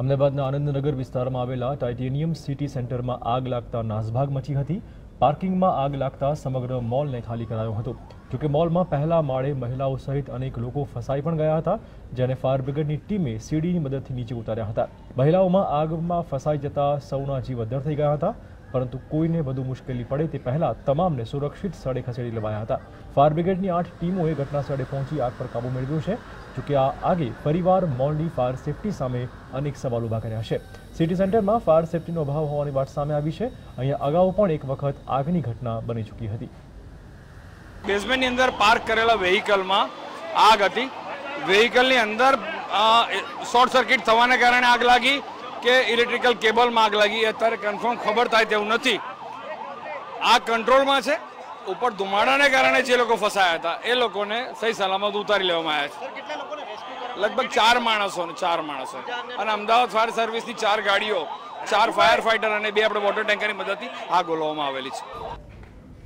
અમદાવાદના આનંદનગર વિસ્તારમાં આવેલા ટાઇટેનિયમ સિટી સેન્ટરમાં આગ લાગતા નાસભાગ મચી હતી. પાર્કિંગમાં આગ લાગતા સમગ્ર મોલને ખાલી કરાયો હતો. જોકે મોલમાં પહેલા માળે મહિલાઓ સહિત અનેક લોકો ફસાઈ પણ ગયા હતા, જેને ફાયર બ્રિગેડની ટીમે સીડીની મદદથી નીચે ઉતાર્યા હતા. મહિલાઓમાં આગમાં ફસાઈ જતા સૌના જીવ અદ્ધર થઈ ગયા હતા. પરંતુ કોઈને વધુ મુશ્કેલી પડે તે પહેલાં તમામને સુરક્ષિત સ્થળે ખસેડી લેવાયા હતા. ફાયર બ્રિગેડની આઠ ટીમોએ ઘટના સ્થળે પહોંચી આગ પર કાબૂ મેળવ્યો છે જોકે આ આગે ફરીવાર મોલની ફાયર સેફટી સામે અનેક સવાલ ઊભા કર્યા છે. સિટી સેન્ટરમાં ફાયર સેફટીનો અભાવ હોવાની વાત સામે આવી છે. અહીંયા અગાઉ પણ એક વખત આગની ઘટના બની ચૂકી હતી. બેઝમેન્ટની અંદર પાર્ક કરેલા વેહિકલમાં આગ હતી. વેહિકલની અંદર શોર્ટ સર્કિટ થવાને કારણે આગ લાગી. કે ઇલેક્ટ્રિકલ કેબલમાં આગ લાગી અત્યારે કન્ફર્મ ખબર થાય તેવું નથી. આ કંટ્રોલમાં છે. ઉપર ધુમાડાને કારણે જે લોકો ફસાયા હતા, એ લોકોને સહી સલામત ઉતારી લેવામાં આવ્યા છે. લગભગ ચાર માણસો ચાર માણસો. અને અમદાવાદ ફાયર સર્વિસની ચાર ગાડીઓ, ચાર ફાયર ફાઇટર અને બે આપણે વોટર ટેન્કરની મદદથી આગ ઓલવામાં આવેલી છે.